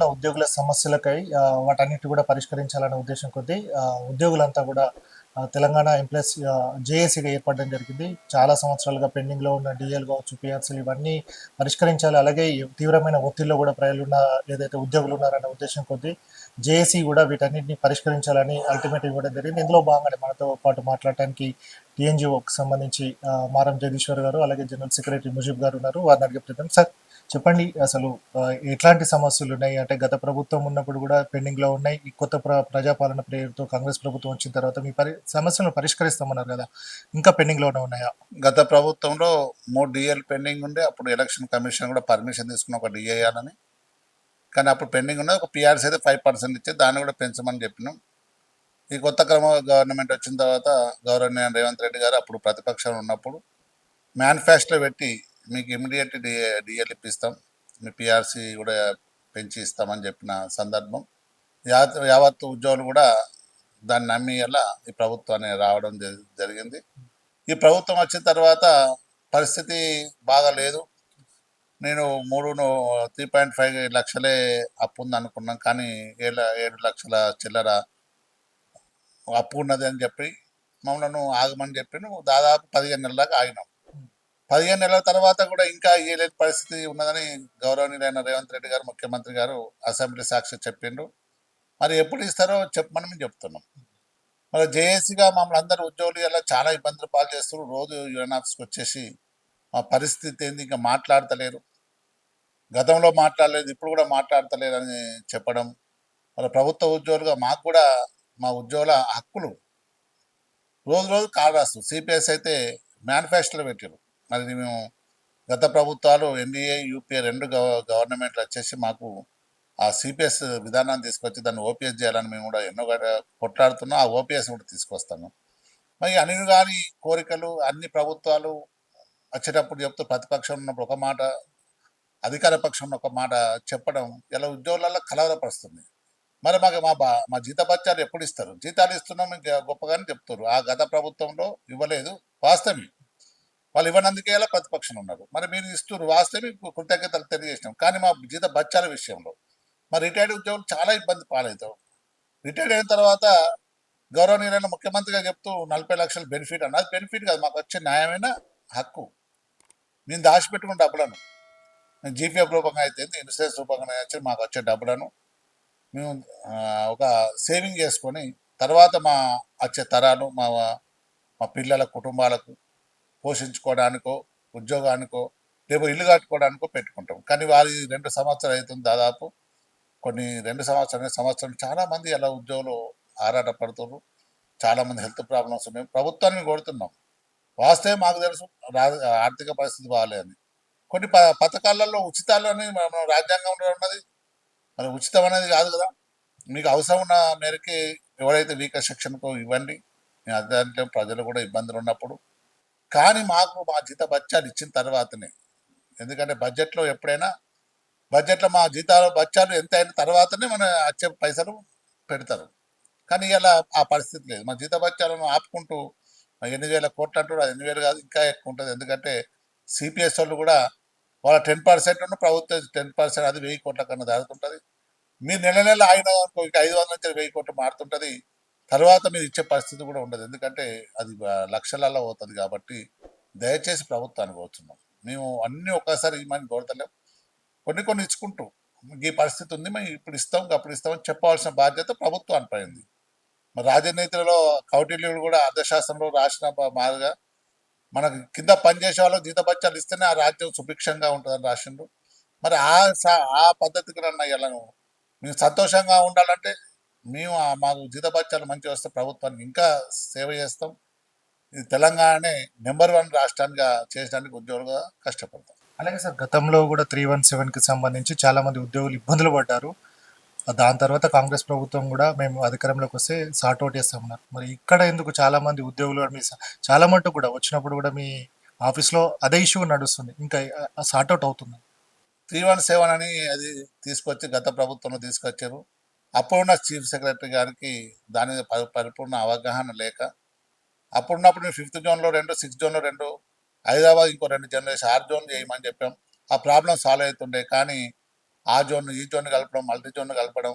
ఉన్న ఉద్యోగుల సమస్యలకై వాటన్నిటి కూడా పరిష్కరించాలనే ఉద్దేశం కొద్దీ ఉద్యోగులంతా కూడా తెలంగాణ ఎంప్లాయీస్ జేఏసీగా ఏర్పడడం జరిగింది. చాలా సంవత్సరాలుగా పెండింగ్లో ఉన్న డిఎల్ కావచ్చు పిఆర్సీలు ఇవన్నీ పరిష్కరించాలి. అలాగే తీవ్రమైన ఒత్తిడిలో కూడా ప్రజలు ఉన్న ఏదైతే ఉద్యోగులు ఉన్నారనే ఉద్దేశం కొద్దీ జేఏసీ కూడా వీటన్నిటిని పరిష్కరించాలని అల్టిమేట్ ఇవ్వడం జరిగింది. ఇందులో భాగంగానే మనతో పాటు మాట్లాడటానికి టీఎన్జిఓకి సంబంధించి మారం జగదీశ్వర్ గారు అలాగే జనరల్ సెక్రటరీ ముజీబ్ గారు ఉన్నారు. వారిని అడిగే ప్రయత్నం. సార్ చెప్పండి అసలు ఎట్లాంటి సమస్యలు ఉన్నాయి? అంటే గత ప్రభుత్వం ఉన్నప్పుడు కూడా పెండింగ్లో ఉన్నాయి. ఈ కొత్త ప్ర ప్రజాపాలన పేరుతో కాంగ్రెస్ ప్రభుత్వం వచ్చిన తర్వాత మీ పరి సమస్యలను పరిష్కరిస్తామన్నారు కదా ఇంకా పెండింగ్లోనే ఉన్నాయా? గత ప్రభుత్వంలో మూడు డిఏలు పెండింగ్ ఉండే. అప్పుడు ఎలక్షన్ కమిషన్ కూడా పర్మిషన్ తీసుకుని ఒక డిఏ అని. కానీ అప్పుడు పెండింగ్ ఉన్నది. ఒక పిఆర్సీ అయితే ఫైవ్ పర్సెంట్ ఇచ్చి దాన్ని కూడా పెంచమని చెప్పినాం. ఈ కొత్త క్రమ గవర్నమెంట్ వచ్చిన తర్వాత గౌరవనీయ రేవంత్ రెడ్డి గారు అప్పుడు ప్రతిపక్షంలో ఉన్నప్పుడు మేనిఫెస్టో పెట్టి మీకు ఇమీడియట్ డి డిఎల్ ఇప్పిస్తాం మీ పిఆర్సీ కూడా పెంచి ఇస్తామని చెప్పిన సందర్భం. యావత్ యావత్తు ఉద్యోగులు కూడా దాన్ని నమ్మి అలా ఈ ప్రభుత్వాన్ని రావడం జరిగింది. ఈ ప్రభుత్వం వచ్చిన తర్వాత పరిస్థితి బాగా లేదు. నేను మూడు త్రీ పాయింట్ ఫైవ్ లక్షలే అప్పు ఉంది అనుకున్నాం కానీ ఏళ్ళ ఏడు లక్షల చిల్లర అప్పు ఉన్నది అని చెప్పి మమ్మల్ని ఆగమని చెప్పి దాదాపు పదిహేను నెలల దాకా ఆగినాం. పదిహేను నెలల తర్వాత కూడా ఇంకా ఇయ్యలేని పరిస్థితి ఉన్నదని గౌరవనీయులైన రేవంత్ రెడ్డి గారు ముఖ్యమంత్రి గారు అసెంబ్లీ సాక్షి చెప్పిండ్రు. మరి ఎప్పుడు ఇస్తారో చెప్పమని మేము చెప్తున్నాం. మరి జేఏసీగా మమ్మల్ని అందరూ ఉద్యోగులు ఇలా చాలా ఇబ్బందులు పాలు చేస్తారు రోజు యూఎన్ ఆఫీస్కి వచ్చేసి మా పరిస్థితి ఏంది? ఇంకా మాట్లాడతలేరు. గతంలో మాట్లాడలేదు ఇప్పుడు కూడా మాట్లాడతలేదని అని చెప్పడం. వాళ్ళ ప్రభుత్వ ఉద్యోగులుగా మాకు కూడా మా ఉద్యోగుల హక్కులు రోజు రోజు కాల్ సిపిఎస్ అయితే మేనిఫెస్టోలో పెట్టారు మరి మేము గత ప్రభుత్వాలు ఎన్డీఏ యూపీఏ రెండు గవ గవర్నమెంట్లు వచ్చేసి మాకు ఆ సిపిఎస్ విధానాన్ని తీసుకొచ్చి దాన్ని ఓపీఎస్ చేయాలని మేము కూడా ఎన్నో గడ- కొట్లాడుతున్నాం ఆ ఓపీఎస్ కూడా తీసుకొస్తాము మరి అనిల్ గారి కోరికలు అన్ని ప్రభుత్వాలు వచ్చేటప్పుడు చెప్తూ ప్రతిపక్షం ఉన్నప్పుడు ఒక మాట అధికార పక్షంలో ఒక మాట చెప్పడం ఇలా ఉద్యోగులలో కలవరపరుస్తుంది. మరి మాకు మా బా మా జీతభత్యాలు ఎప్పుడు ఇస్తారు? జీతాలు ఇస్తున్నాం ఇంకా గొప్పగానే చెప్తారు ఆ గత ప్రభుత్వంలో ఇవ్వలేదు. వాస్తవం వాళ్ళు ఇవ్వనందుకే ఇలా ప్రతిపక్షం ఉన్నారు. మరి మీరు ఇస్తున్నారు వాస్తవం కృతజ్ఞతలు తెలియజేసినాం. కానీ మా జీత బత్యాల విషయంలో మరి రిటైర్డ్ ఉద్యోగులు చాలా ఇబ్బంది పాలవుతాం రిటైర్డ్ అయిన తర్వాత గౌరవనీయులైన ముఖ్యమంత్రిగా చెప్తూ నలభై లక్షల బెనిఫిట్ అన్నది బెనిఫిట్ కాదు మాకు వచ్చే న్యాయమైన హక్కు. నేను దాచిపెట్టుకున్న డబ్బులను జీపీఎఫ్ రూపంగా అయితే ఇన్సూరెన్స్ రూపంగా వచ్చి మాకు వచ్చే డబ్బులను మేము ఒక సేవింగ్ చేసుకొని తర్వాత మా వచ్చే తరాలు మా మా పిల్లల కుటుంబాలకు పోషించుకోవడానికో ఉద్యోగానికో రేపు ఇల్లు కట్టుకోవడానికో పెట్టుకుంటాం. కానీ వారి రెండు సంవత్సరాలు అవుతుంది దాదాపు. కొన్ని రెండు సంవత్సరాలు సంవత్సరం చాలామంది ఎలా అలా ఉద్యోగులు ఆరాటపడుతున్నారు పడుతున్నారు చాలామంది హెల్త్ ప్రాబ్లమ్స్ ఉన్నాయి. ప్రభుత్వాన్ని కొడుతున్నాం వాస్తవం మాకు తెలుసు రా- ఆర్థిక పరిస్థితి బాగాలేదని కొన్ని ప పథకాలలో అనేది మన రాజ్యాంగంలో ఉన్నది మరి ఉచితం అనేది కాదు కదా. మీకు అవసరం ఉన్న మేరకి ఎవరైతే వీక శిక్షణకు ఇవ్వండి. మేము అదే ప్రజలు కూడా ఇబ్బందులు ఉన్నప్పుడు. కానీ మాకు మా జీత బత్యాలు ఇచ్చిన తర్వాతనే. ఎందుకంటే బడ్జెట్లో ఎప్పుడైనా బడ్జెట్లో మా జీతాలు బత్యాలు ఎంత అయిన తర్వాతనే మన వచ్చే పైసలు పెడతారు. కానీ ఇలా ఆ పరిస్థితి లేదు. మా జీత బత్యాలను ఆపుకుంటూ ఎనిమిది వేల కోట్లు అంటారు అది ఎనిమిది వేలు కాదు ఇంకా ఎక్కువ ఉంటుంది. ఎందుకంటే సిపిఎస్ వాళ్ళు కూడా వాళ్ళ టెన్ పర్సెంట్ ప్రభుత్వ టెన్ పర్సెంట్ అది వెయ్యి కోట్ల కన్నా దాడుతుంటుంది మీరు నెల నెల ఆయన అనుకో ఇంకా ఐదు వందల నుంచి వెయ్యి కోట్లు మారుతుంటుంది. తర్వాత మీరు ఇచ్చే పరిస్థితి కూడా ఉండదు. ఎందుకంటే అది లక్షలలో పోతుంది కాబట్టి దయచేసి ప్రభుత్వానికి పోతున్నాం. మేము అన్నీ ఒక్కసారి ఇవ్వమని కోరతలేం. కొన్ని కొన్ని ఇచ్చుకుంటూ ఈ పరిస్థితి ఉంది. మేము ఇప్పుడు ఇస్తాం అప్పుడు ఇస్తామని చెప్పవలసిన బాధ్యత ప్రభుత్వానికి పోయింది మరి రాజనీతిలో కౌటిల్యుడు కూడా అర్థశాస్త్రంలో రాసిన మాదిగా మాదిరిగా మనకు కింద పనిచేసే వాళ్ళకి జీతపత్యాలు ఇస్తేనే ఆ రాజ్యం సుభిక్షంగా ఉంటుందని రాసిండు మరి ఆ సా- ఆ పద్ధతికి రన్న ఇలా మేము సంతోషంగా ఉండాలంటే మేము ఆ మాకు జీతపత్యాలు మంచిగా వస్తే ప్రభుత్వానికి ఇంకా సేవ చేస్తాం. ఇది తెలంగాణనే నెంబర్ వన్ రాష్ట్రానికి చేయడానికి ఉద్యోగులుగా కష్టపడతాం. అలాగే సార్ గతంలో కూడా త్రీ వన్ సెవెన్కి సంబంధించి చాలామంది ఉద్యోగులు ఇబ్బందులు పడ్డారు. దాని తర్వాత కాంగ్రెస్ ప్రభుత్వం కూడా మేము అధికారంలోకి వస్తే సార్ట్ అవుట్ చేస్తామన్నారు మరి ఇక్కడ ఎందుకు చాలా మంది ఉద్యోగులు మీ చాలా మటుకు కూడా వచ్చినప్పుడు కూడా మీ ఆఫీస్లో అదే ఇష్యూ నడుస్తుంది. ఇంకా సార్ట్ అవుట్ అవుతుంది. త్రీ వన్ సెవెన్ అని అది తీసుకొచ్చి గత ప్రభుత్వంలో తీసుకొచ్చారు. అప్పుడున్న చీఫ్ సెక్రటరీ గారికి దాని మీద పరిపూర్ణ అవగాహన లేక అప్పుడున్నప్పుడు ఫిఫ్త్ జోన్లో రెండు సిక్స్త్ జోన్లో రెండు హైదరాబాద్ ఇంకో రెండు జనరేషన్ ఆరు జోన్ చేయమని చెప్పాం. ఆ ప్రాబ్లం సాల్వ్ అవుతుండే కానీ ఆ జోన్ ఈ జోన్ కలపడం మల్టీ జోన్ కలపడం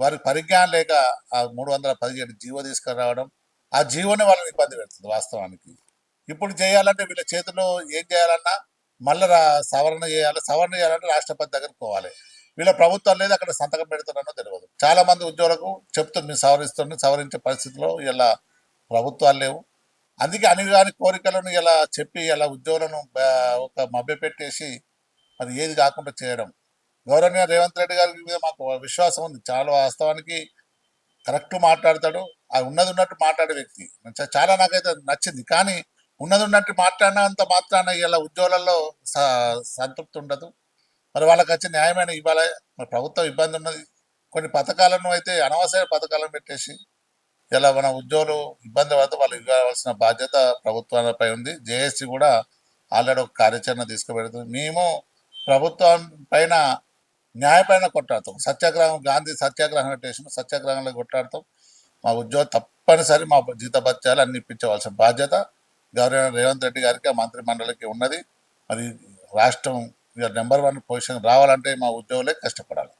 వారికి పరిజ్ఞానం లేక ఆ మూడు వందల పదిహేడు జీవో తీసుకురావడం ఆ జీవోని వాళ్ళని ఇబ్బంది పెడుతుంది వాస్తవానికి. ఇప్పుడు చేయాలంటే వీళ్ళ చేతిలో ఏం చేయాలన్నా మళ్ళీ సవరణ చేయాలి సవరణ చేయాలంటే రాష్ట్రపతి దగ్గరికి పోవాలి. వీళ్ళ ప్రభుత్వం లేదు అక్కడ సంతకం పెడుతున్నానో తెలియదు. చాలా మంది ఉద్యోగులకు చెప్తుంది మేము సవరిస్తుంది సవరించే పరిస్థితిలో ఇలా ప్రభుత్వాలు లేవు. అందుకే అనిగాని కోరికలను ఇలా చెప్పి ఇలా ఉద్యోగులను ఒక మభ్యపెట్టేసి అది ఏది కాకుండా చేయడం. గౌరవనీయ రేవంత్ రెడ్డి గారి మీద మాకు విశ్వాసం ఉంది. చాలా వాస్తవానికి కరెక్ట్ మాట్లాడతాడు. ఆ ఉన్నది ఉన్నట్టు మాట్లాడే వ్యక్తి. చాలా నాకైతే నచ్చింది. కానీ ఉన్నది ఉన్నట్టు మాట్లాడినంత మాత్రాన ఇలా ఉద్యోగాలలో స- సంతృప్తి ఉండదు. మరి వాళ్ళకి వచ్చే న్యాయమైన ఇవ్వాలి. మరి ప్రభుత్వం ఇబ్బంది ఉన్నది. కొన్ని పథకాలను అయితే అనవసర పథకాలను పెట్టేసి ఇలా మన ఉద్యోగులు ఇబ్బంది పడితే వాళ్ళు ఇవ్వాల్సిన బాధ్యత ప్రభుత్వాలపై ఉంది. జేఏసీ కూడా ఆల్రెడీ ఒక కార్యాచరణ తీసుకుపెడుతుంది. మేము ప్రభుత్వం పైన న్యాయపైన కొట్లాడతాం. సత్యాగ్రహం గాంధీ సత్యాగ్రహం పెట్టేసిన సత్యాగ్రహంలో కొట్లాడతాం. మా ఉద్యోగం తప్పనిసరి మా జీతభత్యాలు అన్ని ఇప్పించవలసిన బాధ్యత గౌరవ రేవంత్ రెడ్డి గారికి ఆ మంత్రి మండలికి ఉన్నది. మరి రాష్ట్రం నెంబర్ వన్ పొజిషన్ రావాలంటే మా ఉద్యోగులే కష్టపడాలి.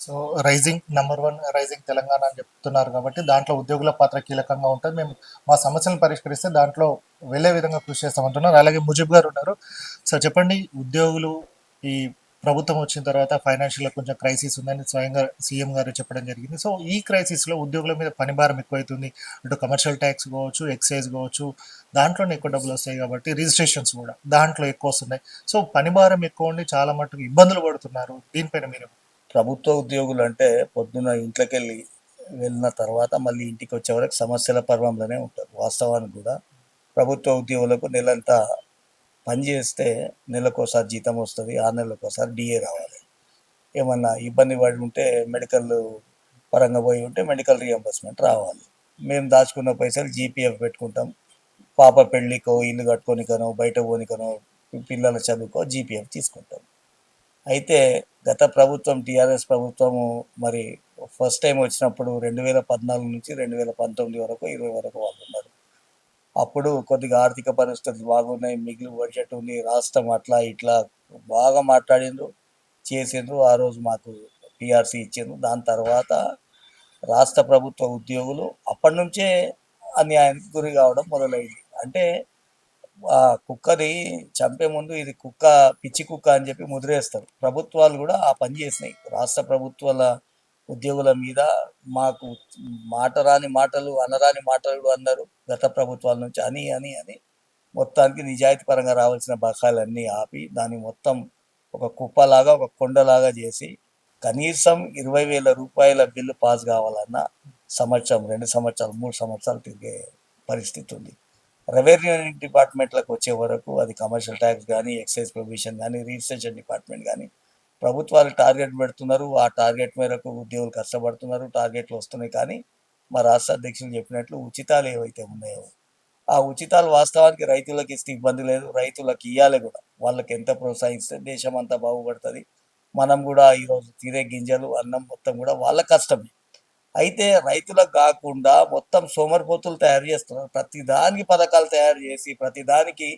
So rising number one rising Telangana అని చెప్తున్నారు కాబట్టి దాంట్లో ఉద్యోగుల పాత్ర కీలకంగా ఉంటుంది. మేము మా సమస్యలను పరిష్కరిస్తే దాంట్లో వెళ్ళే విధంగా కృషి చేస్తామంటున్నారు. అలాగే ముజిబ్ గారు ఉన్నారు. సో చెప్పండి ఉద్యోగులు ఈ ప్రభుత్వం వచ్చిన తర్వాత ఫైనాన్షియల్ కొంచెం క్రైసిస్ ఉందని స్వయంగా సీఎం గారు చెప్పడం జరిగింది. సో ఈ క్రైసిస్లో ఉద్యోగుల మీద పని భారం ఎక్కువైతుంది. అటు కమర్షియల్ ట్యాక్స్ కావచ్చు ఎక్సైజ్ కావచ్చు దాంట్లోనే ఎక్కువ డబ్బులు వస్తాయి కాబట్టి రిజిస్ట్రేషన్స్ కూడా దాంట్లో ఎక్కువ వస్తున్నాయి. సో పని భారం ఎక్కువ ఉండి చాలా మటుకు ఇబ్బందులు పడుతున్నారు. దీనిపైన మీరు ప్రభుత్వ ఉద్యోగులు అంటే పొద్దున ఇంట్లోకి వెళ్ళి వెళ్ళిన తర్వాత మళ్ళీ ఇంటికి వచ్చే వరకు సమస్యల పర్వంలోనే ఉంటారు. వాస్తవానికి కూడా ప్రభుత్వ ఉద్యోగులకు నెలంతా పని చేస్తే నెలకోసారి జీతం వస్తుంది ఆరు నెలలకోసారి డిఏ రావాలి. ఏమన్నా ఇబ్బంది పడి ఉంటే మెడికల్ పరంగా పోయి ఉంటే మెడికల్ రియంబర్స్మెంట్ రావాలి. మేము దాచుకున్న పైసలు జీపీఎఫ్ పెట్టుకుంటాం. పాప పెళ్ళికో ఇల్లు కట్టుకోనికనో బయట పోనికనో పిల్లల చదువుకో జీపీఎఫ్ తీసుకుంటాం. అయితే గత ప్రభుత్వం టీఆర్ఎస్ ప్రభుత్వము మరి ఫస్ట్ టైం వచ్చినప్పుడు రెండు వేల పద్నాలుగు నుంచి రెండు వేల పంతొమ్మిది వరకు ఇరవై వరకు వాళ్ళు ఉన్నారు. అప్పుడు కొద్దిగా ఆర్థిక పరిస్థితులు బాగున్నాయి మిగిలిన బడ్జెట్ ఉంది రాష్ట్రం అట్లా ఇట్లా బాగా మాట్లాడిండ్రు చేసిండ్రు. ఆ రోజు మాకు పిఆర్సీ ఇచ్చిండ్రు. దాని తర్వాత రాష్ట్ర ప్రభుత్వ ఉద్యోగులు అప్పటి నుంచే అన్యాయానికి గురి కావడం మొదలైంది. అంటే ఆ కుక్కది చంపే ముందు ఇది కుక్క పిచ్చి కుక్క అని చెప్పి ముద్రేస్తారు. ప్రభుత్వాలు కూడా ఆ పని చేసినాయి. రాష్ట్ర ప్రభుత్వాల ఉద్యోగుల మీద మాకు మాట రాని మాటలు అనరాని మాటలు అన్నారు గత ప్రభుత్వాల నుంచి. అని అని అని మొత్తానికి నిజాయితీ పరంగా రావాల్సిన బకాయిలన్నీ ఆపి దాన్ని మొత్తం ఒక కుప్పలాగా ఒక కొండలాగా చేసి కనీసం ఇరవై వేల రూపాయల బిల్లు పాస్ కావాలన్నా సంవత్సరం రెండు సంవత్సరాలు మూడు సంవత్సరాలు తిరిగే పరిస్థితి ఉంది. రెవెన్యూ డిపార్ట్మెంట్లకు వచ్చే వరకు అది కమర్షియల్ ట్యాక్స్ కానీ ఎక్సైజ్ ప్రొవిజన్ కానీ రిజిస్ట్రేషన్ డిపార్ట్మెంట్ కానీ ప్రభుత్వాలు టార్గెట్ పెడుతున్నారు. ఆ టార్గెట్ మేరకు ఉద్యోగులు కష్టపడుతున్నారు. టార్గెట్లు వస్తున్నాయి కానీ మా రాష్ట్ర అధ్యక్షులు చెప్పినట్లు ఉచితాలు ఏవైతే ఉన్నాయో ఆ ఉచితాలు వాస్తవానికి రైతులకు ఇస్తే ఇబ్బంది లేదు. రైతులకు ఇవ్వాలి కూడా. వాళ్ళకి ఎంత ప్రోత్సహిస్తే దేశం అంతా బాగుపడుతుంది. మనం కూడా ఈరోజు తీరే గింజలు అన్నం మొత్తం కూడా వాళ్ళ కష్టమే. అయితే రైతులకు కాకుండా మొత్తం సోమరిపోతులు తయారు చేస్తున్నారు. ప్రతి దానికి పథకాలు తయారు చేసి ప్రతి దానికి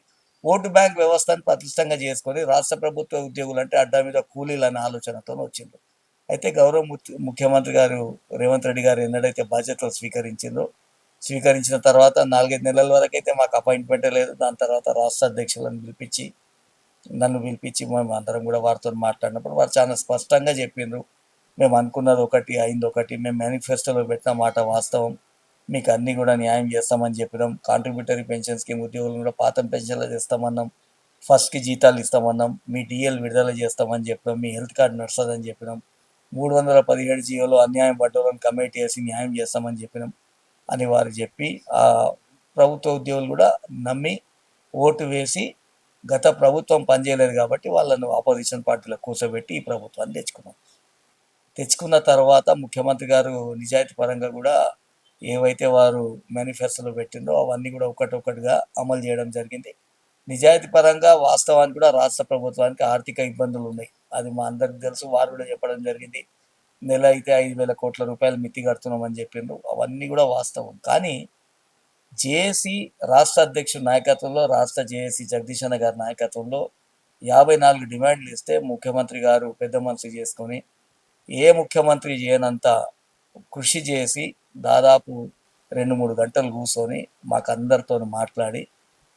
ఓటు బ్యాంక్ వ్యవస్థను పటిష్టంగా చేసుకొని రాష్ట్ర ప్రభుత్వ ఉద్యోగులు అంటే అడ్డా మీద కూలీలు అనే ఆలోచనతో వచ్చిండ్రు. అయితే గౌరవ ముఖ్యమంత్రి గారు రేవంత్ రెడ్డి గారు ఎన్నడైతే బాధ్యతలు స్వీకరించిందో స్వీకరించిన తర్వాత నాలుగైదు నెలల వరకు అయితే మాకు అపాయింట్మెంట్ లేదు. దాని తర్వాత రాష్ట్ర అధ్యక్షులను పిలిపించి నన్ను పిలిపించి మేము అందరం కూడా వారితో మాట్లాడినప్పుడు వారు చాలా స్పష్టంగా చెప్పిండ్రు. మేము అనుకున్నది ఒకటి అయింది ఒకటి మేము మేనిఫెస్టోలో పెట్టిన మాట వాస్తవం. మీకు అన్నీ కూడా న్యాయం చేస్తామని చెప్పినాం. కాంట్రిబ్యూటరీ పెన్షన్ స్కీమ్ ఉద్యోగులను కూడా పాత పెన్షన్లు చేస్తామన్నాం ఫస్ట్కి జీతాలు ఇస్తామన్నాం. మీ డిఎల్ విడుదల చేస్తామని చెప్పినాం. మీ హెల్త్ కార్డు నడుస్తుందని చెప్పినాం. మూడు వందల పదిహేడు జీవోలో అన్యాయం పడ్డోళ్ళని కమిటీ చేసి న్యాయం చేస్తామని చెప్పినాం అని వారు చెప్పి ఆ ప్రభుత్వ ఉద్యోగులు కూడా నమ్మి ఓటు వేసి గత ప్రభుత్వం పనిచేయలేదు కాబట్టి వాళ్ళను ఆపోజిషన్ పార్టీలో కూర్చోబెట్టి ఈ ప్రభుత్వాన్ని తెచ్చుకున్నాం. తెచ్చుకున్న తర్వాత ముఖ్యమంత్రి గారు నిజాయితీ పరంగా కూడా ఏవైతే వారు మేనిఫెస్టోలో పెట్టిందో అవన్నీ కూడా ఒకటొకటిగా అమలు చేయడం జరిగింది. నిజాయితీ పరంగా వాస్తవానికి కూడా రాష్ట్ర ప్రభుత్వానికి ఆర్థిక ఇబ్బందులు ఉన్నాయి. అది మా అందరికి తెలుసు. వారు కూడా చెప్పడం జరిగింది. నెల అయితే ఐదు వేల కోట్ల రూపాయలు మిత్తి కడుతున్నామని చెప్పిండ్రు. అవన్నీ కూడా వాస్తవం. కానీ జేఏసీ రాష్ట్ర అధ్యక్షుడి నాయకత్వంలో రాష్ట్ర జేఏసీ జగదీష్ అన్న గారి నాయకత్వంలో యాభై నాలుగు డిమాండ్లు ఇస్తే ముఖ్యమంత్రి గారు పెద్ద మనసు చేసుకొని ఏ ముఖ్యమంత్రి చేయనంత కృషి చేసి దాదాపు రెండు మూడు గంటలు కూర్చొని మాకందరితో మాట్లాడి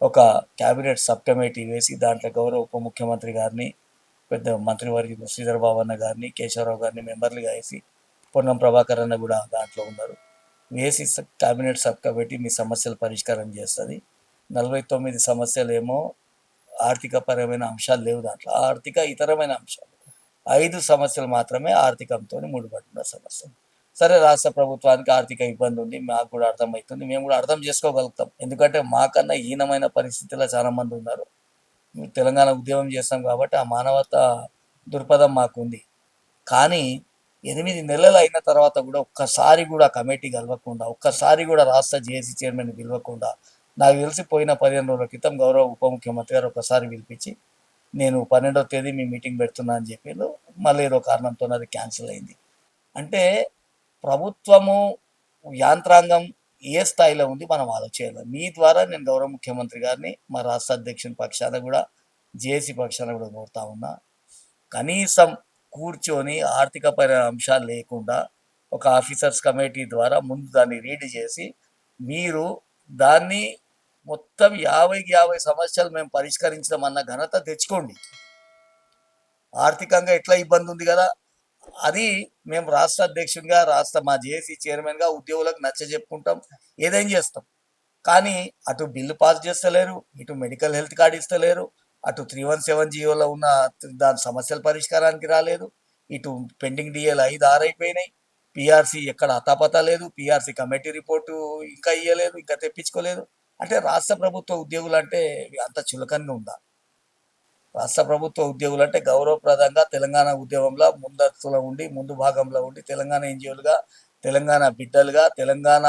ఒక క్యాబినెట్ సబ్ కమిటీ వేసి దాంట్లో గౌరవ ఉప ముఖ్యమంత్రి గారిని పెద్ద మంత్రివర్యులు శ్రీధర్ బాబన్న గారిని కేశవరావు గారిని మెంబర్లుగా వేసి పొన్నం ప్రభాకర్ అన్న కూడా దాంట్లో ఉన్నారు. వేసి క్యాబినెట్ సబ్ కమిటీ మీ సమస్యలు పరిష్కారం చేస్తుంది. నలభై తొమ్మిది సమస్యలేమో ఆర్థిక ఆర్థికపరమైన అంశాలు లేవు దాంట్లో. ఆర్థిక ఇతరమైన అంశాలు. ఐదు సమస్యలు మాత్రమే ఆర్థికంతో ముడిపడిన సమస్యలు. సరే రాష్ట్ర ప్రభుత్వానికి ఆర్థిక ఇబ్బంది ఉంది మాకు కూడా అర్థమవుతుంది మేము కూడా అర్థం చేసుకోగలుగుతాం. ఎందుకంటే మాకన్నా హీనమైన పరిస్థితిలో చాలా మంది ఉన్నారు. మేము తెలంగాణ ఉద్యమం చేస్తాం కాబట్టి ఆ మానవత దృక్పథం మాకుంది. కానీ ఎనిమిది నెలలు అయిన తర్వాత కూడా ఒక్కసారి కూడా కమిటీ కలవకుండా ఒక్కసారి కూడా రాష్ట్ర జేఏసీ చైర్మన్ పిలవకుండా నాకు తెలిసి పోయిన పదిహేను రోజుల క్రితం గౌరవ ఉప ముఖ్యమంత్రి గారు ఒకసారి పిలిపించి నేను పన్నెండవ తేదీ మీ మీటింగ్ పెడుతున్నా అని చెప్పి మళ్ళీ ఏదో కారణంతో అది క్యాన్సిల్ అయింది. అంటే ప్రభుత్వము యాంత్రాంగం ఏ స్థాయిలో ఉంది మనం ఆలోచించాలి మీ ద్వారా నేను గౌరవ ముఖ్యమంత్రి గారిని మా రాష్ట్ర అధ్యక్షుని పక్షాన కూడా జేఏసీ పక్షాన కూడా కోరుతా ఉన్నా. కనీసం కూర్చొని ఆర్థికపర అంశాలు లేకుండా ఒక ఆఫీసర్స్ కమిటీ ద్వారా ముందు దాన్ని రీడ్ చేసి మీరు దాన్ని మొత్తం యాభైకి యాభై సమస్యలు మేము పరిష్కరించడం అన్న ఘనత తెచ్చుకోండి. ఆర్థికంగా ఎట్లా ఇబ్బంది ఉంది కదా? అది మేము రాష్ట్ర అధ్యక్షునిగా రాష్ట్ర మా జేఏసీ చైర్మన్గా ఉద్యోగులకు నచ్చ చెప్పుకుంటాం. ఏదేం చేస్తాం? కానీ అటు బిల్లు పాస్ చేస్తలేరు ఇటు మెడికల్ హెల్త్ కార్డు ఇస్తలేరు అటు త్రీ వన్ సెవెన్ జియోలో ఉన్న దాని సమస్యల పరిష్కారానికి రాలేదు ఇటు పెండింగ్ డిఏలు ఐదు ఆరు అయిపోయినాయి పిఆర్సీ ఎక్కడ అతాపతా లేదు పిఆర్సీ కమిటీ రిపోర్టు ఇంకా ఇవ్వలేదు ఇంకా తెప్పించుకోలేదు. అంటే రాష్ట్ర ప్రభుత్వ ఉద్యోగులు అంటే అంత చులకనగా ఉందా? రాష్ట్ర ప్రభుత్వ ఉద్యోగులు అంటే గౌరవప్రదంగా తెలంగాణ ఉద్యమంలో ముందస్తులో ఉండి ముందు భాగంలో ఉండి తెలంగాణ ఎన్జిఓలుగా తెలంగాణ బిడ్డలుగా తెలంగాణ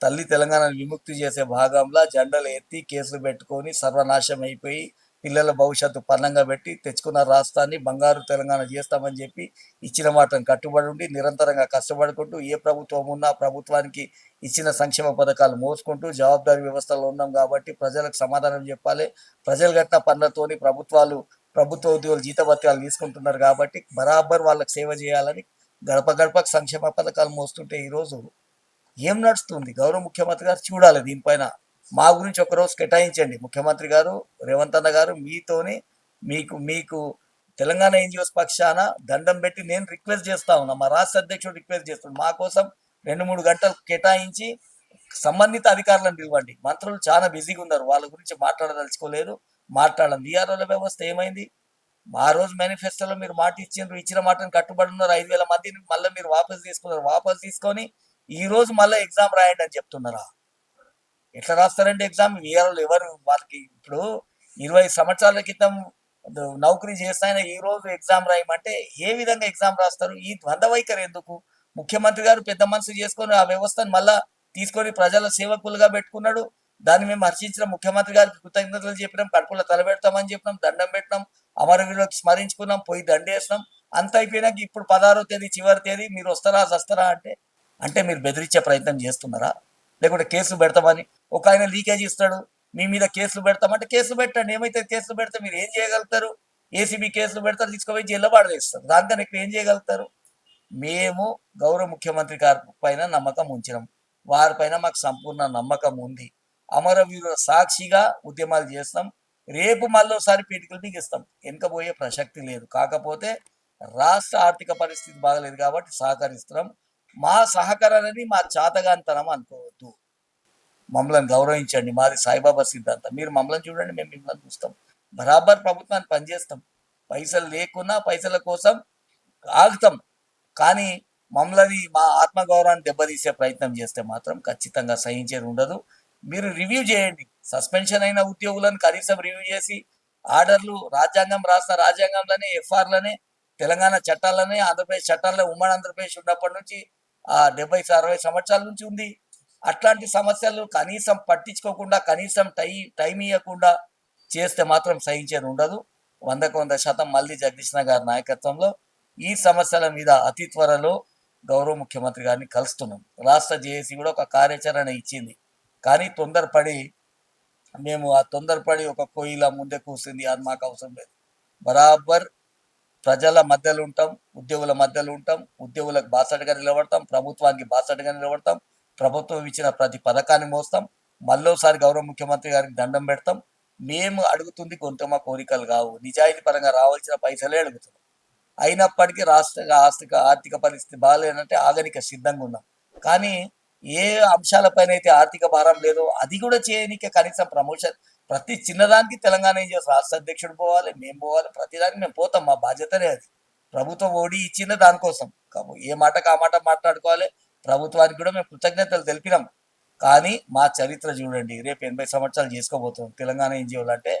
తల్లి తెలంగాణను విముక్తి చేసే భాగంలో జెండలు ఎత్తి కేసులు పెట్టుకొని సర్వనాశం అయిపోయి పిల్లల భవిష్యత్తు పన్నంగా పెట్టి తెచ్చుకున్న రాష్ట్రాన్ని బంగారు తెలంగాణ చేస్తామని చెప్పి ఇచ్చిన మాటను కట్టుబడి ఉండి నిరంతరంగా కష్టపడుకుంటూ ఏ ప్రభుత్వం ఉన్నా ప్రభుత్వానికి ఇచ్చిన సంక్షేమ పథకాలు మోసుకుంటూ జవాబుదారీ వ్యవస్థలో ఉన్నాం కాబట్టి ప్రజలకు సమాధానం చెప్పాలి. ప్రజలు కట్టిన పనులతోని ప్రభుత్వాలు ప్రభుత్వ ఉద్యోగులు జీతభత్యాలు తీసుకుంటున్నారు కాబట్టి బరాబర్ వాళ్ళకి సేవ చేయాలని గడప గడపకు సంక్షేమ పథకాలు మోస్తుంటే ఈరోజు ఏం నడుస్తుంది? గౌరవ ముఖ్యమంత్రి గారు చూడాలి దీనిపైన. మా గురించి ఒకరోజు కేటాయించండి. ముఖ్యమంత్రి గారు రేవంత్ అన్న గారు మీతోని మీకు మీకు తెలంగాణ ఎన్జిఓస్ పక్షాన దండం పెట్టి నేను రిక్వెస్ట్ చేస్తా ఉన్నా. మా రాష్ట్ర అధ్యక్షుడు రిక్వెస్ట్ చేస్తున్నాడు మా కోసం రెండు మూడు గంటలు కేటాయించి సంబంధిత అధికారులను పిలవండి. మంత్రులు చాలా బిజీగా ఉన్నారు. వాళ్ళ గురించి మాట్లాడదలుచుకోలేదు. మాట్లాడడం. విఆర్ఓల వ్యవస్థ ఏమైంది? ఆ రోజు మేనిఫెస్టోలో మీరు మాట ఇచ్చిండ్రు. ఇచ్చిన మాటను కట్టుబడి ఉన్నారు. ఐదు వేల మందిని మళ్ళీ మీరు వాపసు తీసుకున్నారు. వాపస్ తీసుకొని ఈ రోజు మళ్ళీ ఎగ్జామ్ రాయండి అని చెప్తున్నారా? ఎట్లా రాస్తారండి ఎగ్జామ్? విఆర్ఓలు ఎవరు వాళ్ళకి ఇప్పుడు ఇరవై సంవత్సరాల క్రితం నౌకరీ చేస్తాయన ఈ రోజు ఎగ్జామ్ రాయమంటే ఏ విధంగా ఎగ్జామ్ రాస్తారు? ఈ ద్వంద్వ వైఖరి ఎందుకు? ముఖ్యమంత్రి గారు పెద్ద మనసు చేసుకొని ఆ వ్యవస్థను మళ్ళా తీసుకొని ప్రజల సేవకులుగా పెట్టుకున్నాడు. దాన్ని మేము హర్షించిన ముఖ్యమంత్రి గారికి కృతజ్ఞతలు చెప్పినాం. కడుపులో తలబెడతామని చెప్పినాం. దండం పెట్టినాం. అమరవీరులకు స్మరించుకున్నాం. పోయి దండేసినాం. అంత అయిపోయినాక ఇప్పుడు పదహారో తేదీ చివరి తేదీ మీరు వస్తారా వస్తారా అంటే అంటే మీరు బెదిరించే ప్రయత్నం చేస్తున్నారా? లేకుంటే కేసులు పెడతామని. ఒక ఆయన లీకేజ్ ఇస్తాడు మీ మీద కేసులు పెడతామంటే కేసులు పెట్టండి. ఏమైతే కేసులు పెడితే మీరు ఏం చేయగలుగుతారు? ఏసీబీ కేసులు పెడతారు తీసుకుపోయి జైల్లో పడేస్తారు. దానికన్నా ఇక్కడ ఏం చేయగలుగుతారు? మేము గౌరవ ముఖ్యమంత్రి గారి పైన నమ్మకం ఉంచినాం వారిపైన మాకు సంపూర్ణ నమ్మకం ఉంది. అమరవీరుల సాక్షిగా ఉద్యమాలు చేస్తాం. రేపు మళ్ళీసారి పీటికలు బిగిస్తాం. వెనుకపోయే ప్రసక్తి లేదు. కాకపోతే రాష్ట్ర ఆర్థిక పరిస్థితి బాగలేదు కాబట్టి సహకరిస్తున్నాం. మా సహకారాన్ని మా చాతగాంతనం అనుకోవచ్చు మమ్మల్ని గౌరవించండి. మాది సాయిబాబా సిద్ధాంతం. మీరు మమ్మల్ని చూడండి మేము మిమ్మల్ని చూస్తాం. బరాబర్ ప్రభుత్వాన్ని పనిచేస్తాం. పైసలు లేకున్నా పైసల కోసం ఆగుతాం. కానీ మమ్మల్ని మా ఆత్మగౌరవాన్ని దెబ్బతీసే ప్రయత్నం చేస్తే మాత్రం ఖచ్చితంగా సహించేది ఉండదు. మీరు రివ్యూ చేయండి. సస్పెన్షన్ అయిన ఉద్యోగులను కనీసం రివ్యూ చేసి ఆర్డర్లు రాజ్యాంగం రాసిన రాజ్యాంగంలోనే ఎఫ్ఆర్లోనే తెలంగాణ చట్టాలనే ఆంధ్రప్రదేశ్ చట్టాల్లో ఉమ్మడి ఆంధ్రప్రదేశ్ ఉన్నప్పటి నుంచి ఆ డెబ్బై అరవై సంవత్సరాల నుంచి ఉంది. అట్లాంటి సమస్యలు కనీసం పట్టించుకోకుండా కనీసం టై టైం ఇవ్వకుండా చేస్తే మాత్రం సహించేది ఉండదు. వందకు వంద శాతం మళ్ళీ జగదీశ్న గారి నాయకత్వంలో ఈ సమస్యల మీద అతి త్వరలో గౌరవ ముఖ్యమంత్రి గారిని కలుస్తున్నాం. రాష్ట్ర జేఏసీ కూడా ఒక కార్యాచరణ ఇచ్చింది. కానీ తొందరపడి మేము ఆ తొందరపడి ఒక కోయిల ముందే కూర్చుంది అది మాకు అవసరం లేదు. బరాబర్ ప్రజల మధ్యలో ఉంటాం ఉద్యోగుల మధ్యలో ఉంటాం ఉద్యోగులకు బాసటగా నిలబడతాం ప్రభుత్వానికి బాసటగా నిలబడతాం ప్రభుత్వం ఇచ్చిన ప్రతి పథకాన్ని మోస్తాం. మళ్ళోసారి గౌరవ ముఖ్యమంత్రి గారికి దండం పెడతాం. మేము అడుగుతుంది కొంత మా కోరికలు కావు. నిజాయితీ పరంగా రావాల్సిన పైసలే అడుగుతున్నాం. అయినప్పటికీ రాష్ట్ర ఆర్థిక ఆర్థిక పరిస్థితి బాగాలేదంటే ఆగనిక సిద్ధంగా ఉన్నాం. కానీ ఏ అంశాలపైన అయితే ఆర్థిక భారం లేదో అది కూడా చేయనికే కనీసం ప్రమోషన్ ప్రతి చిన్నదానికి తెలంగాణ ఏం చేస్తారు రాష్ట్ర అధ్యక్షుడు పోవాలి మేము పోవాలి ప్రతిదానికి మేము పోతాం. మా బాధ్యతనే అది. ప్రభుత్వం ఓడి ఇచ్చిందే దానికోసం. ఏ మాటకు ఆ మాట మాట్లాడుకోవాలి? ప్రభుత్వానికి కూడా మేము కృతజ్ఞతలు తెలిపినాం. కానీ మా చరిత్ర చూడండి రేపు ఎనభై సంవత్సరాలు చేసుకోబోతున్నాం తెలంగాణ ఎన్జిఓలు అంటే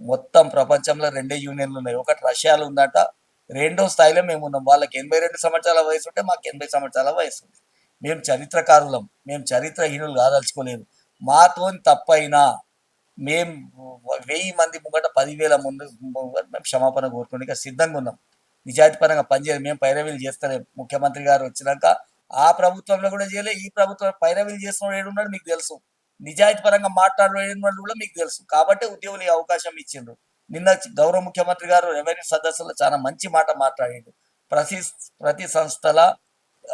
మొత్తం ప్రపంచంలో రెండే యూనియన్లు ఉన్నాయి. ఒకటి రష్యాలో ఉందట రెండో స్థాయిలో మేము ఉన్నాం. వాళ్ళకి ఎనభై రెండు సంవత్సరాల వయసు ఉంటే మాకు ఎనభై సంవత్సరాల వయసు ఉంది. మేము చరిత్రకారులం మేము చరిత్రహీనులు కాదలుచుకోలేదు. మాతో తప్పైనా మేము వెయ్యి మంది ముంగట పదివేల ముందు ముంగట మేము క్షమాపణ కోరుకునే సిద్ధంగా ఉన్నాం. నిజాయితీ పరంగా పనిచేయాలి మేము పైరవీలు చేస్తలేం. ముఖ్యమంత్రి గారు వచ్చినాక ఆ ప్రభుత్వంలో కూడా చేయలే ఈ ప్రభుత్వం పైరవీలు చేసిన ఏడున్నాడు మీకు తెలుసు. నిజాయితీ పరంగా మాట్లాడేవాడు కూడా మీకు తెలుసు. కాబట్టి ఉద్యోగులు అవకాశం ఇచ్చిండ్రు. నిన్న గౌరవ ముఖ్యమంత్రి గారు రెవెన్యూ సదస్సులో చాలా మంచి మాట మాట్లాడిండు. ప్రతి ప్రతి సంస్థల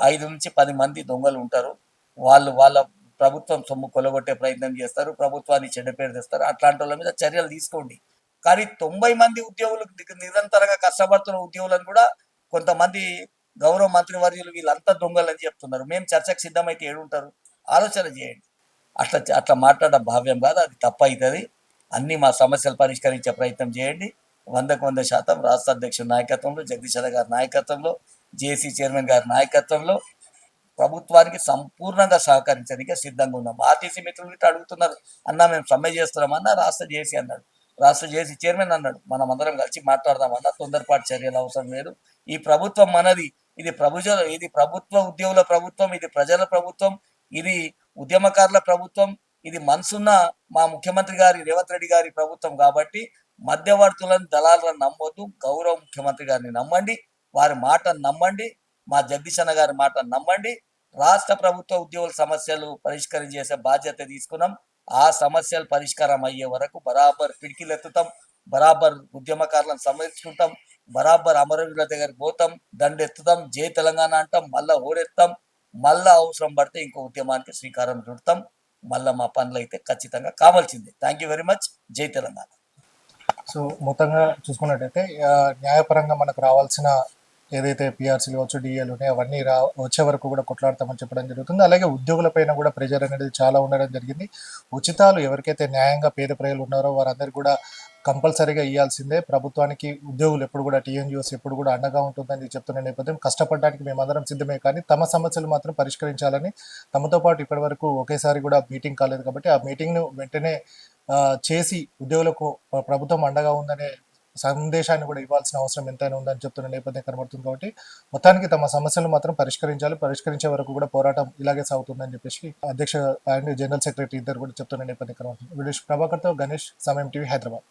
ఐదు నుంచి పది మంది దొంగలు ఉంటారు. వాళ్ళు వాళ్ళ ప్రభుత్వం సొమ్ము కొలగొట్టే ప్రయత్నం చేస్తారు. ప్రభుత్వాన్ని చెడ్డ పేరు తెస్తారు. అట్లాంటి వాళ్ళ మీద చర్యలు తీసుకోండి. కానీ తొంభై మంది ఉద్యోగులు నిరంతరంగా కష్టపడుతున్న ఉద్యోగులను కూడా కొంతమంది గౌరవ మంత్రివర్యులు వీళ్ళంతా దొంగలు అని చెప్తున్నారు. మేము చర్చకు సిద్ధమైతే ఏడుంటారు? ఆలోచన చేయండి. అట్లా అట్లా మాట్లాడడం భావ్యం కాదు అది తప్పు అవుతుంది అన్ని మా సమస్యలు పరిష్కరించే ప్రయత్నం చేయండి. వందకు వంద శాతం రాష్ట్ర అధ్యక్షుడి నాయకత్వంలో జగదీశ్వర గారి నాయకత్వంలో జేసీ చైర్మన్ గారి నాయకత్వంలో ప్రభుత్వానికి సంపూర్ణంగా సహకరించడానికి సిద్ధంగా ఉన్నాం. ఆర్టీసీ మిత్రులు ఇట్లా అడుగుతున్నారు. అన్న మేము సమ్మె చేస్తున్నామన్నా రాష్ట్ర జేసీ అన్నాడు. రాష్ట్ర జేసీ చైర్మన్ అన్నాడు. మనం అందరం కలిసి మాట్లాడదామన్నా తొందరపాటు చర్యలు అవసరం లేదు. ఈ ప్రభుత్వం మనది ఇది ప్రభుజ ఇది ప్రభుత్వ ఉద్యోగుల ప్రభుత్వం ఇది ప్రజల ప్రభుత్వం ఇది ఉద్యమకారుల ప్రభుత్వం ఇది మనసున్న మా ముఖ్యమంత్రి గారి రేవంత్ రెడ్డి గారి ప్రభుత్వం కాబట్టి మధ్యవర్తులను దళాలను నమ్మొద్దు. గౌరవ ముఖ్యమంత్రి గారిని నమ్మండి. వారి మాటను నమ్మండి. మా జగదీశన్న గారి మాటను నమ్మండి. రాష్ట్ర ప్రభుత్వ ఉద్యోగుల సమస్యలు పరిష్కారం చేసే బాధ్యత తీసుకున్నాం. ఆ సమస్యలు పరిష్కారం అయ్యే వరకు బరాబర్ పిడికిలు ఎత్తుతాం బరాబర్ ఉద్యమకారులను సమర్చుకుంటాం బరాబర్ అమరవీరుల దగ్గరికి పోతాం దండెత్తుతాం జై తెలంగాణ అంటాం మళ్ళా ఓడెత్తాం మళ్ళా అవసరం పడితే ఇంకో ఉద్యమానికి శ్రీకారం చుడతాం. మళ్ళా మా పనులు అయితే ఖచ్చితంగా కావాల్సిందే. థ్యాంక్ యూ వెరీ మచ్ జై తెలంగాణ. సో మొత్తంగా చూసుకున్నట్టయితే న్యాయపరంగా మనకు రావాల్సిన ఏదైతే పిఆర్సీలు కావచ్చు డిఏలు ఉన్నాయో అవన్నీ రా వచ్చే వరకు కూడా కొట్లాడతామని చెప్పడం జరుగుతుంది. అలాగే ఉద్యోగులపైన కూడా ప్రెజర్ అనేది చాలా ఉండడం జరిగింది. ఉచితాలు ఎవరికైతే న్యాయంగా పేద ప్రజలు ఉన్నారో వారందరూ కూడా కంపల్సరీగా ఇవ్వాల్సిందే ప్రభుత్వానికి ఉద్యోగులు ఎప్పుడు కూడా టీఎన్జిఓస్ ఎప్పుడు కూడా అండగా ఉంటుందని చెప్తున్న నేపథ్యం. కష్టపడడానికి మేమందరం సిద్ధమే కానీ తమ సమస్యలు మాత్రం పరిష్కరించాలని తమతో పాటు ఇప్పటి వరకు ఒకేసారి కూడా మీటింగ్ కాలేదు కాబట్టి ఆ మీటింగ్ను వెంటనే చేసి ఉద్యోగులకు ప్రభుత్వం అండగా ఉందనే సందేశాన్ని కూడా ఇవ్వాల్సిన అవసరం ఎంతైనా ఉందని చెప్తున్న నేపథ్యం కనబడుతుంది కాబట్టి మొత్తానికి తమ సమస్యలు మాత్రం పరిష్కరించాలి. పరిష్కరించే వరకు కూడా పోరాటం ఇలాగే సాగుతుందని చెప్పేసి అధ్యక్ష అండ్ జనరల్ సెక్రటరీ ఇద్దరు కూడా చెప్తున్న నేపథ్యం కనబడుతుంది. విడేష్ ప్రభాకర్తో గణేష్ సమయం టీవీ హైదరాబాద్.